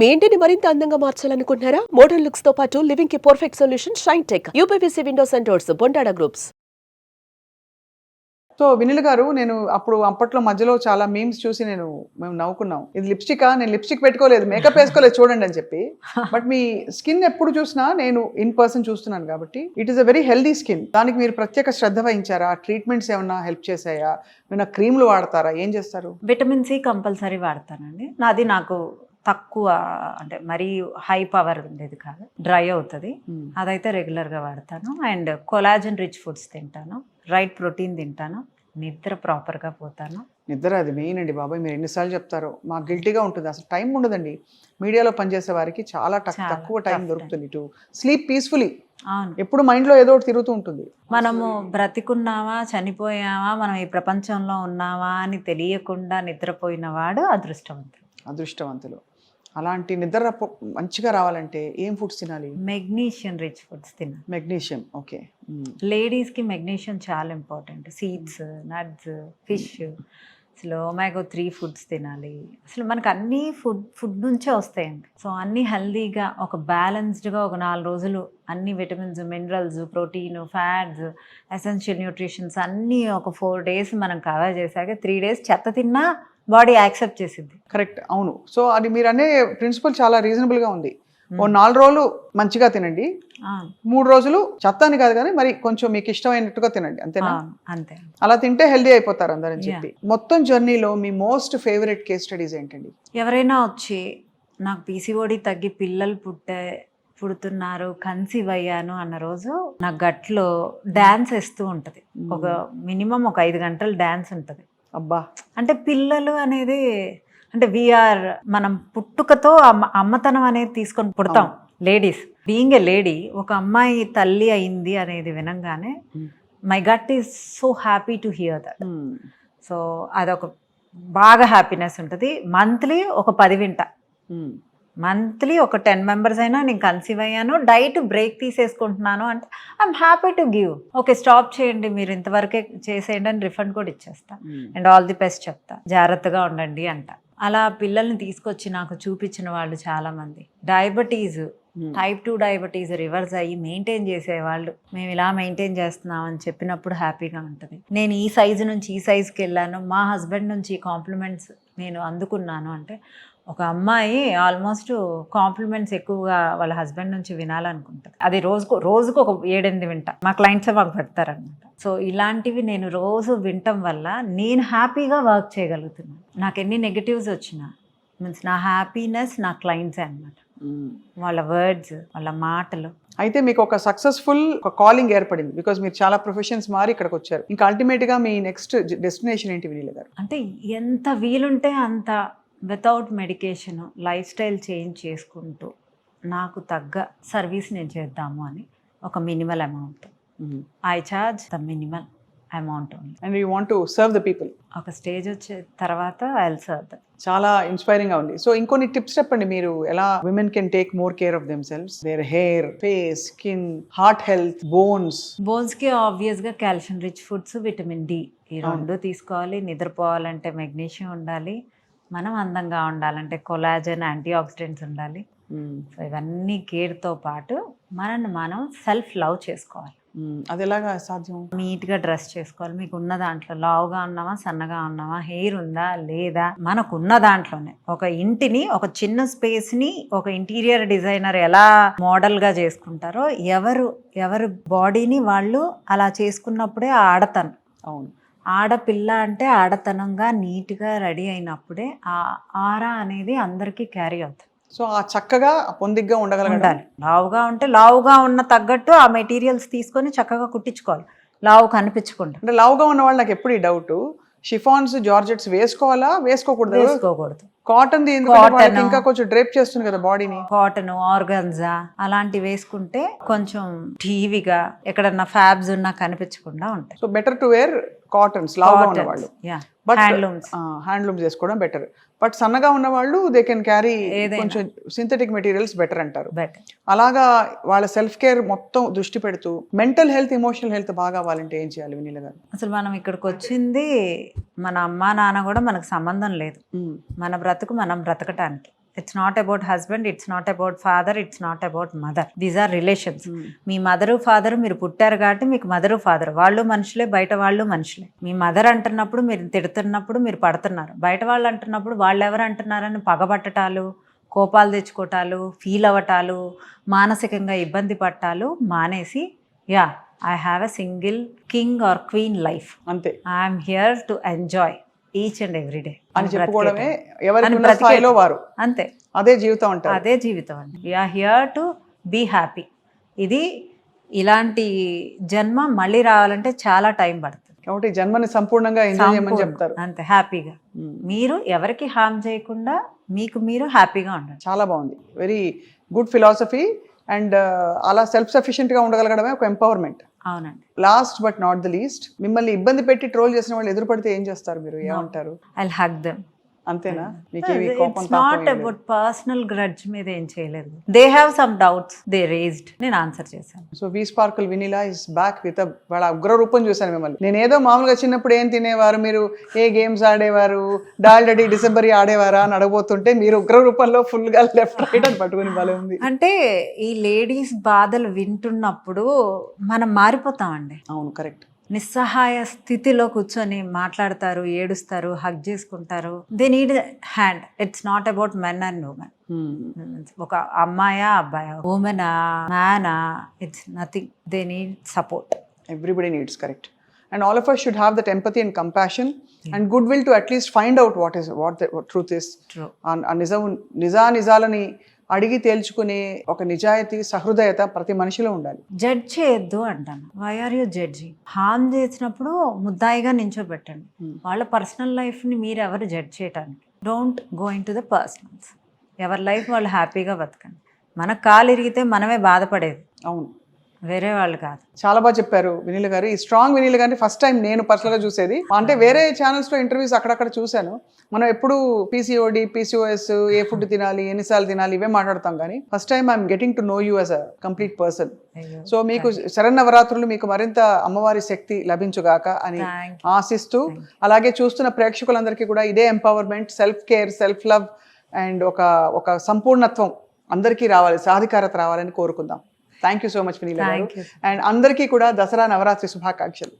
మీ ఇంటిని మరింత అందంగా మార్చాలనుకుంటున్నారా? మోడర్న్ లుక్స్తో పాటు లివింగ్కి perfect solution Shine Tech. UPVC windows and doors Bondada groups. So Vinil garu నేను అప్పుడు అప్పట్లో మధ్యలో చాలా మీమ్స్ చూసి నేను మేము నవ్వుకున్నాం. ఇది లిప్స్టిక్? నేను లిప్స్టిక్ పెట్టుకోలేదు మేకప్ వేసుకోలేదు చూడండి అని చెప్పి. బట్ మీ స్కిన్ ఎప్పుడు చూసినా నేను ఇన్ పర్సన్ చూస్తున్నాను కాబట్టి it is a very healthy skin. దానికి మీరు ప్రత్యేక శ్రద్ధ వహించారా? ట్రీట్మెంట్స్ ఏమన్నా హెల్ప్ చేశాయా? ఏమైనా క్రీమ్లు వాడతారా? ఏం చేస్తారు? విటమిన్ సి కంపల్సరీ వాడతానండి. నాది నాకు తక్కువ అంటే మరీ హై పవర్ ఉండేది కాదు. డ్రై అవుతుంది. అదైతే రెగ్యులర్గా వాడతాను. అండ్ కొలాజన్ రిచ్ ఫుడ్స్ తింటాను. రైట్ ప్రోటీన్ తింటాను. నిద్ర ప్రాపర్గా పోతాను. నిద్ర అది మెయిన్ అండి బాబాయ్. మీరు ఎన్నిసార్లు చెప్తారో. మాకు గిల్టీగా ఉంటుంది. అసలు టైం ఉండదండి. మీడియాలో పనిచేసే వారికి చాలా తక్కువ టైం దొరుకుతుంది టు స్లీప్ పీస్ఫుల్లీ ఎప్పుడు మైండ్లో ఏదో ఒకటి తిరుగుతూ ఉంటుంది. మనము బ్రతికున్నావా చనిపోయావా మనం ఈ ప్రపంచంలో ఉన్నావా అని తెలియకుండా నిద్రపోయిన వాడు అదృష్టవంతుడు. అదృష్టవంతులు. అలాంటి నిద్ర మంచిగా రావాలంటే ఏం ఫుడ్స్ తినాలి? మెగ్నీషియం రిచ్ ఫుడ్స్ తినాలి. Magnesium okay. లేడీస్కి మెగ్నీషియం చాలా ఇంపార్టెంట్. సీడ్స్ నట్స్ ఫిష్ అసలు ఒమాగో త్రీ ఫుడ్స్ తినాలి. అసలు మనకు అన్ని ఫుడ్ ఫుడ్ నుంచే వస్తాయండి. సో అన్ని హెల్దీగా ఒక బ్యాలెన్స్డ్గా ఒక నాలుగు రోజులు అన్ని vitamins minerals protein fats essential nutritions అన్నీ ఒక ఫోర్ డేస్ మనం కవర్ చేశాక త్రీ డేస్ చెత్త తిన్నా బాడీ యాక్సెప్ట్ చేసింది కరెక్ట్ అవును. సో అది మీరు అనే ప్రిన్సిపల్ చాలా రీజనబుల్గా ఉంది. ఓ నాలుగు రోజులు మంచిగా తినండి. మూడు రోజులు చెత్త అని కాదు కానీ మరి కొంచెం మీకు ఇష్టమైనట్టుగా తినండి అంతేనా? అంతే. అలా తింటే హెల్దీ అయిపోతారు అందరని చెప్పి. మొత్తం జర్నీలో మీ మోస్ట్ ఫేవరెట్ కేస్ స్టడీస్ ఏంటండి? ఎవరైనా వచ్చి నాకు పీసీఓడి తగ్గి పిల్లలు పుట్టే పుడుతున్నారు కన్సీవ్ అయ్యాను అన్న రోజు నా గట్లో డ్యాన్స్ వేస్తూ ఉంటుంది. ఒక మినిమం ఒక ఐదు గంటలు డ్యాన్స్ ఉంటుంది. అబ్బా. అంటే పిల్లలు అనేది అంటే వీఆర్ మనం పుట్టుకతో అమ్మ అమ్మతనం అనేది తీసుకొని పుడతాం. లేడీస్ బీయింగ్ ఏ లేడీ ఒక అమ్మాయి తల్లి అయింది అనేది వినంగానే Hmm. My gut is so happy to hear that so అదొక బాగా హ్యాపీనెస్ ఉంటుంది. మంత్లీ ఒక పది వింట. మంత్లీ ఒక టెన్ మెంబర్స్ అయినా నేను కన్సీవ్ అయ్యాను. డైట్ బ్రేక్ తీసేసుకుంటున్నాను అంటే I'm happy to give. Okay stop చేయండి మీరు ఇంతవరకే చేసేయండి అని రిఫండ్ కూడా ఇచ్చేస్తా. అండ్ ఆల్ ది బెస్ట్ చెప్తా. జాగ్రత్తగా ఉండండి అంట. అలా పిల్లల్ని తీసుకొచ్చి నాకు చూపించిన వాళ్ళు చాలామంది. Diabetes type two diabetes reverse అయ్యి మెయింటైన్ చేసేవాళ్ళు. మేము ఇలా మెయింటైన్ చేస్తున్నాం అని చెప్పినప్పుడు హ్యాపీగా ఉంటుంది. నేను ఈ సైజు నుంచి ఈ సైజుకి వెళ్ళాను. మా హస్బెండ్ నుంచి కాంప్లిమెంట్స్ నేను అందుకున్నాను అంటే ఒక అమ్మాయి ఆల్మోస్ట్ కాంప్లిమెంట్స్ ఎక్కువగా వాళ్ళ హస్బెండ్ నుంచి వినాలనుకుంటుంది. అది రోజుకు రోజుకు ఒక ఏడెనిమిది వింట. మా క్లయింట్స్ మాకు పెడతారనమాట సో ఇలాంటివి నేను రోజు వినటం వల్ల నేను హ్యాపీగా వర్క్ చేయగలుగుతున్నాను నాకు ఎన్ని నెగటివ్స్ వచ్చినా మీన్స్ నా హ్యాపీనెస్ నా క్లయింట్సే అనమాట వాళ్ళ వర్డ్స్ వాళ్ళ మాటలు. అయితే మీకు ఒక సక్సెస్ఫుల్ ఒక కాలింగ్ ఏర్పడింది. బికాజ్ మీరు చాలా ప్రొఫెషన్స్ మారి ఇక్కడికి వచ్చారు ఇంకా అల్టిమేట్గా మీ నెక్స్ట్ డెస్టినేషన్ ఏంటి వినీల గారు? అంటే ఎంత వీలుంటే అంత without medication life style change చేసుకుంటూ నాకు తగ్గ సర్వీస్ నేను చేద్దాము అని ఒక minimal amount I charge the minimal amount and you want to serve the people ఒక స్టేజ్ వచ్చే తర్వాత ఐ సర్వ్ ద చాలా ఇన్స్పైరింగ్గా ఉంది. సో ఇంకొన్ని టిప్స్ చెప్పండి మీరు. ఎలా women can take more care of themselves their hair face skin heart health bones బోన్స్కి ఆబ్వియస్గా calcium rich foods vitamin D ఈ రెండు తీసుకోవాలి. నిద్రపోవాలంటే మెగ్నీషియం ఉండాలి. మనం అందంగా ఉండాలంటే కొలాజన్ యాంటీ ఆక్సిడెంట్స్ ఉండాలి సో ఇవన్నీ కేర్తో పాటు మనల్ని మనం సెల్ఫ్ లవ్ చేసుకోవాలి. అది ఎలాగా సాధ్యం? నీట్గా డ్రెస్ చేసుకోవాలి. మీకు ఉన్న దాంట్లో లావుగా ఉన్నావా సన్నగా ఉన్నావా హెయిర్ ఉందా లేదా? మనకు ఉన్న దాంట్లోనే. ఒక ఇంటిని ఒక చిన్న స్పేస్ని ఒక ఇంటీరియర్ డిజైనర్ ఎలా మోడల్గా చేసుకుంటారో ఎవరు ఎవరు బాడీని వాళ్ళు అలా చేసుకున్నప్పుడే ఆడతనం. అవును. ఆడపిల్ల అంటే ఆడతనంగా నీట్గా రెడీ అయినప్పుడే ఆ ఆరా అనేది అందరికీ క్యారీ అవుతుంది. సో ఆ చక్కగా పొందిగ్గా ఉండగలగడం. ఉండాలి. లావుగా ఉంటే లావుగా ఉన్న తగ్గట్టు ఆ మెటీరియల్స్ తీసుకొని చక్కగా కుట్టించుకోవాలి. లావు కనిపించకుండా. అంటే లావుగా ఉన్న వాళ్ళు నాకు ఎప్పుడు ఈ డౌట్? షిఫాన్స్ జార్జెట్స్ వేసుకోవాలా? వేసుకోకూడదు? వేసుకోకూడదు. Cotton Cotton. ఇంకా కొంచెం డ్రేప్ చేస్తుంది కదా బాడీని. కాటన్ ఆర్గన్జా అలాంటివి వేసుకుంటే కొంచెం టీవీగా ఎక్కడన్నా ఫ్యాబ్స్ ఉన్నా కనిపించకుండా ఉంటాయి. So better to wear cottons లావుగా ఉన్న వాళ్ళు యా But- హ్యాండ్లూమ్స్ హ్యాండ్లూమ్స్ చేసుకోవడం బెటర్ బట్ సన్నగా ఉన్న వాళ్ళు దే కెన్ క్యారీ. కొంచెం సింథటిక్ మెటీరియల్స్ బెటర్ అంటారు. అలాగా వాళ్ళ సెల్ఫ్ కేర్ మొత్తం దృష్టి పెడుతూ మెంటల్ హెల్త్ ఎమోషనల్ హెల్త్ బాగా అవ్వాలంటే ఏం చేయాలి వినీల గారు? అసలు మనం ఇక్కడికి వచ్చింది మన అమ్మా నాన్న కూడా మనకు సంబంధం లేదు. మన బ్రతుకు మనం బ్రతకటానికి. It's not about husband it's not about father it's not about mother these are relations me mother father మీరు పుట్టారు కాబట్టి మీకు మదరు ఫాదర్. వాళ్ళు మనుషులే బయట వాళ్ళు మనుషులే. మీ మదర్ అంటున్నప్పుడు మీరు తిడుతున్నప్పుడు మీరు పడుతున్నారు. బయట వాళ్ళు అంటున్నప్పుడు వాళ్ళు ఎవరు అంటున్నారని పగబట్టటాలు కోపాలు తెచ్చుకోవటాలు ఫీల్ అవ్వటాలు మానసికంగా ఇబ్బంది పట్టాలు మానేసి yeah I have a single king or queen life అంతే. I'm here to enjoy each and every day అని చెప్పుకోవడమే స్థాయిలో వారు. అంతే. అదే జీవితం అంటారు. అదే జీవితం అండి. We are here to be happy ఇది ఇలాంటి జన్మ మళ్ళీ రావాలంటే చాలా టైం పడుతుంది. కాబట్టి జన్మని సంపూర్ణంగా ఎంజాయ్ చేయమని సంపూర్ణ. చెప్తారు. అంతే హ్యాపీగా. మ్మ్. మీరు ఎవరికి హామ్ చేయకుండా మీకు మీరు హ్యాపీగా ఉండండి. చాలా బాగుంది. వెరీ గుడ్ ఫిలాసఫీ అండ్ అలా సెల్ఫ్ సఫిషియెంట్గా ఉండగలగడమే ఒక ఎంపవర్మెంట్ అవునండి. Last but not the least మిమ్మల్ని ఇబ్బంది పెట్టి ట్రోల్ చేసిన వాళ్ళు ఎదురుపడితే ఏం చేస్తారు మీరు? ఏమంటారు? ఐ హగ్ దెమ్ అంతేనా? It's not. About personal grudge మీద ఏం చేయలేదు. They have some doubts they raised నేను ఆన్సర్ చేశాను. So we sparkle Vinila is back with వాళ్ళ ఉగ్ర రూపం చూశాను మిమ్మల్ని. నేను ఏదో మామూలుగా చిన్నప్పుడు ఏం తినేవారు? మీరు ఏ గేమ్స్ ఆడేవారు? డాల్డీ డిసెంబర్ ఆడేవారా అని అడగబోతుంటే మీరు ఉగ్ర రూపంలో ఫుల్గా లెఫ్ట్ రైట్ అని పట్టుకుని భలే ఉంది. అంటే ఈ లేడీస్ బాధలు వింటున్నప్పుడు మనం మారిపోతామండి. అవును కరెక్ట్ నిస్సహాయ స్థితిలో కూర్చొని మాట్లాడతారు ఏడుస్తారు హగ్ చేసుకుంటారు. They need hand it's not about men and women ఒక అమ్మాయా అబ్బాయా ఉమెనా మ్యానా it's nothing they need support everybody needs correct and all of us should have that empathy and compassion and good will to at least find out what is what truth is నిజం నిజా నిజాలని అడిగి తేల్చుకునే ఒక నిజాయితీ సహృదయత ప్రతి మనిషిలో ఉండాలి. Judge చేయొద్దు అంటాను. వై ఆర్ యూ జడ్జి హామ్ చేసినప్పుడు ముద్దాయిగా నించోబెట్టండి. వాళ్ళ పర్సనల్ లైఫ్ని మీరు ఎవరు జడ్జ్ చేయటానికి? Don't going to the personals ఎవరి లైఫ్ వాళ్ళు హ్యాపీగా బతకండి. మన కాలు ఇరిగితే మనమే బాధపడేది. అవును. వేరే వాళ్ళు కాదు. చాలా బాగా చెప్పారు వినీల్ గారు. ఈ స్ట్రాంగ్ వినీల్ గారిని ఫస్ట్ టైం నేను పర్సనల్గా చూసేది. అంటే వేరే ఛానల్స్లో ఇంటర్వ్యూస్ అక్కడక్కడ చూశాను. మనం ఎప్పుడు పీసీఓడి పీసీఓఎస్ ఏ ఫుడ్ తినాలి ఎన్నిసార్లు తినాలి ఇవే మాట్లాడతాం కానీ first time I'm getting to know you as a complete person so మీకు శరన్నవరాత్రులు మీకు మరింత అమ్మవారి శక్తి లభించుగాక అని ఆశిస్తూ అలాగే చూస్తున్న ప్రేక్షకులందరికీ కూడా ఇదే empowerment self care self love and ఒక ఒక సంపూర్ణత్వం అందరికీ రావాలి సాధికారత రావాలని కోరుకుందాం. Thank you so much you and అందరికీ కూడా దసరా నవరాత్రి శుభాకాంక్షలు.